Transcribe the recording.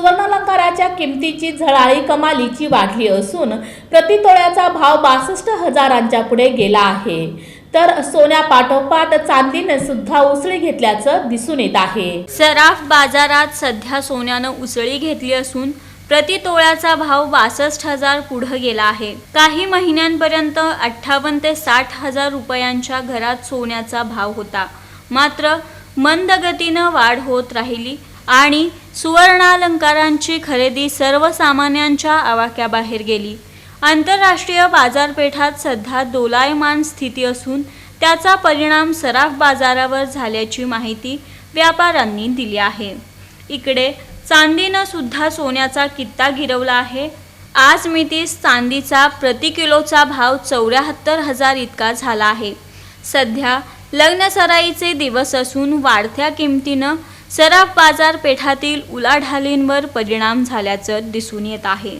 सुवर्णालंकाराच्या किमतीची झळाळी कमालीची वाढली असून प्रतितोळ्याचा भाव बासष्ट हजारांच्या पुढे गेला आहे. तर सोन्या पाठोपाठ चांदीने सुद्धा उसळी घेतल्याचं दिसून येत आहे. सराफ बाजारात सध्या सोन्यानं उसळी घेतली असून प्रति तोळ्याचा भाव बासष्ट हजार पुढं गेला आहे. काही महिन्यांपर्यंत अठ्ठावन्न ते साठ हजार रुपयांच्या घरात सोन्याचा भाव होता. मात्र मंद गतीनं वाढ होत राहिली. आणि सुवर्णालंकारांची खरेदी सर्वसामान्यांच्या आवाक्याबाहेर गेली. आंतरराष्ट्रीय बाजारपेठात सध्या दोलायमान स्थिती असून त्याचा परिणाम सराफ बाजारावर झाल्याची माहिती व्यापाऱ्यांनी दिली आहे. इकडे चांदीनं सुद्धा सोन्याचा कित्ता गिरवला आहे. आज मितीस चांदीचा प्रति किलोचा भाव चौऱ्याहत्तर हजार इतका झाला आहे. सध्या लग्नसराईचे दिवस असून वाढत्या किमतीनं सराफ बाजारपेठातील उलाढालींवर परिणाम झाल्याचं दिसून येत आहे.